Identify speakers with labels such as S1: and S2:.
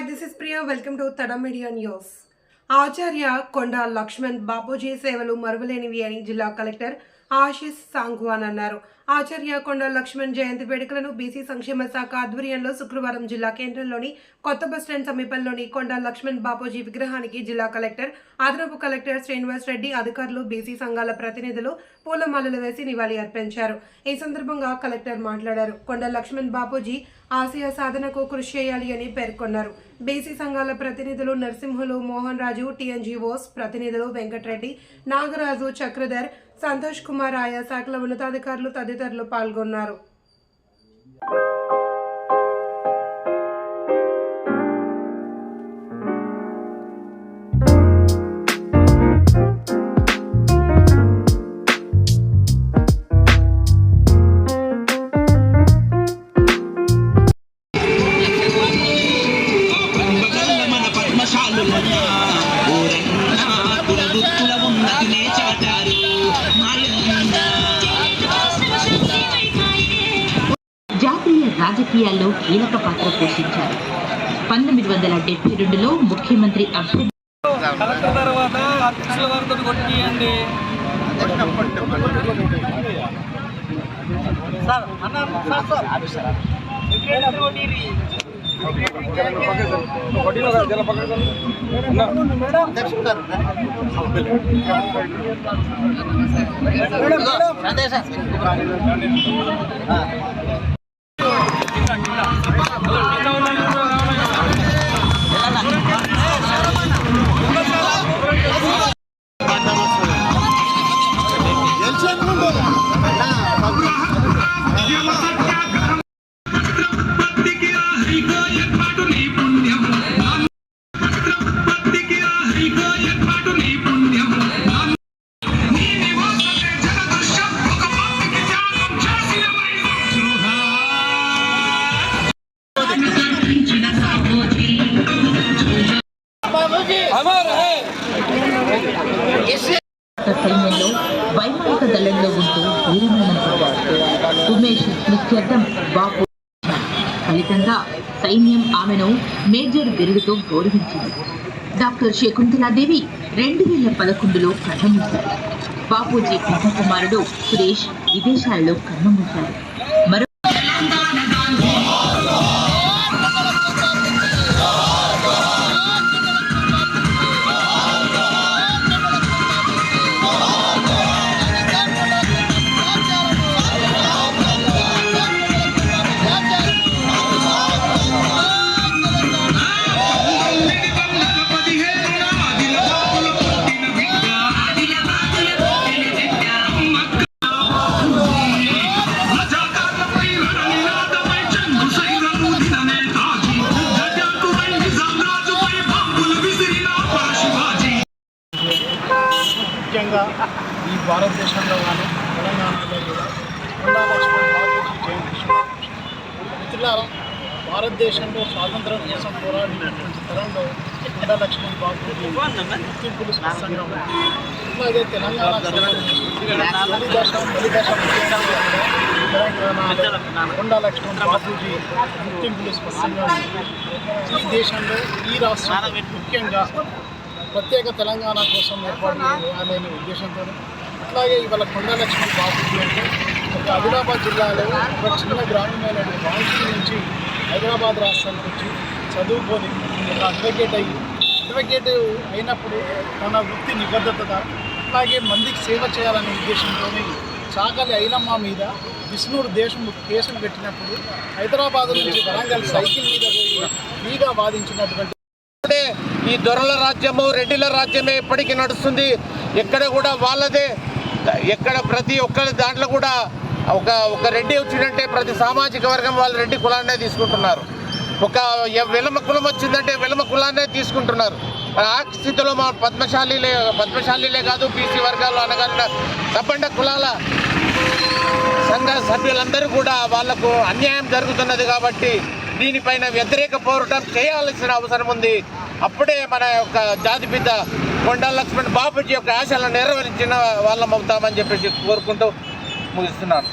S1: Hi this is Priya welcome to Tada media news Acharya Konda Laxman Bapuji సేవలు మరువలేనివి అని జిల్లా కలెక్టర్ ఆశిష్ సాంగ్వాన్ అన్నారు. ఆచార్య కొండ లక్ష్మణ్ జయంతి వేడుకలను బీసీ సంక్షేమ శాఖ ఆధ్వర్యంలో శుక్రవారం జిల్లా కేంద్రంలోని కొత్త బస్టాండ్ సమీపంలోని కొండ లక్ష్మణ్ బాపూజీ విగ్రహానికి జిల్లా కలెక్టర్ అదనపు కలెక్టర్ శ్రీనివాస్ రెడ్డి అధికారులు బీసీ సంఘాల ప్రతినిధులు పూలమాలలు వేసి నివాళి అర్పించారు. ఈ సందర్భంగా కలెక్టర్ మాట్లాడారు. కొండ లక్ష్మణ్ బాపూజీ ఆశయ సాధనకు కృషి చేయాలి అని పేర్కొన్నారు. బీసీ సంఘాల ప్రతినిధులు నరసింహులు మోహన్ రాజు టీఎన్జీఓస్ ప్రతినిధులు వెంకటరెడ్డి నాగరాజు చక్రధర్ సంతోష్ కుమార్ ఆయా శాఖల ఉన్నతాధికారులు తదితరులు పాల్గొన్నారు.
S2: రాజకీయాల్లో కీలక పాత్ర పోషించారు. పంతొమ్మిది వందల డెబ్బై రెండులో ముఖ్యమంత్రి అభ్యర్థి
S3: కలెక్టర్
S2: సైన్యంలో వైమానిక దళంలో ఉంటూ వీరమరణం పొందారు. ఉమేష్ నిత్యర్థం బాపు. ఫలితంగా సైన్యం ఆమెను మేజర్ బిరుదుతో గౌరవించింది. డాక్టర్ శకుంతలాదేవి రెండు వేల పదకొండులో కన్నుమూశారు బాపూజీ పెద్ద కుమారుడు సురేష్ విదేశాలలో కన్నుమూశారు
S4: ముఖ్యంగా ఈ భారతదేశంలో కానీ తెలంగాణలో కూడా కొండా లక్ష్మణ్ జయంతి. మిత్రులారా భారతదేశంలో స్వాతంత్రం కోసం పోరాడినటువంటి తరంలో కొండా లక్ష్మణ్ గుర్తింపులు ఉన్నాయి అలాగే తెలంగాణ తొలి దశ తొలి దశ ముఖ్యంగా తెలంగాణలో కొండా లక్ష్మణ్ బాపూజీ గుర్తింపులు స్పష్టంగా ఈ దేశంలో ఈ రాష్ట్రం ముఖ్యంగా ప్రత్యేక తెలంగాణ కోసం ఏర్పాటు చేయాలనే ఉద్దేశంతో. అట్లాగే ఇవాళ కొండలక్ష్మి లక్ష్మణ్ బాపూజీ అంటే ఒక ఆదిలాబాద్ జిల్లాలో ఒక చిన్న గ్రామమైన బాంకీ నుంచి హైదరాబాద్ రాష్ట్రానికి వచ్చి చదువుకొని ఒక అడ్వకేట్ అయ్యి అడ్వకేట్ అయినప్పుడు తన వృత్తి నిబద్ధత అట్లాగే మందికి సేవ చేయాలనే ఉద్దేశంతో చాకలి ఐలమ్మ మీద విష్ణుడు దేశం కేసులు పెట్టినప్పుడు హైదరాబాద్ నుంచి వరంగల్ సైకిల్ మీద పోయి ఫ్రీగా వాదించినటువంటి
S5: అంటే ఈ దొరల రాజ్యము రెడ్డిల రాజ్యమే ఇప్పటికీ నడుస్తుంది. ఎక్కడ కూడా వాళ్ళదే. ఎక్కడ ప్రతి ఒక్కరి దాంట్లో కూడా ఒక ఒక రెడ్డి వచ్చిందంటే ప్రతి సామాజిక వర్గం వాళ్ళు రెడ్డి కులాన్నే తీసుకుంటున్నారు. ఒక వెలమ కులం వచ్చిందంటే వెలమ కులాన్నే తీసుకుంటున్నారు. ఆ స్థితిలో మా పద్మశాలిలే పద్మశాలిలే కాదు బీసీ వర్గాలు అనగా తప్పండ కులాల సంఘ సభ్యులందరూ కూడా వాళ్ళకు అన్యాయం జరుగుతున్నది కాబట్టి దీనిపైన వ్యతిరేక పోరాటం చేయాల్సిన అవసరం ఉంది. అప్పుడే మన యొక్క జాతిపిత కొండా లక్ష్మణ్ బాబుజీ యొక్క ఆశలను నెరవేర్చిన వాళ్ళం అవుతామని చెప్పేసి కోరుకుంటూ ముగిస్తున్నాను.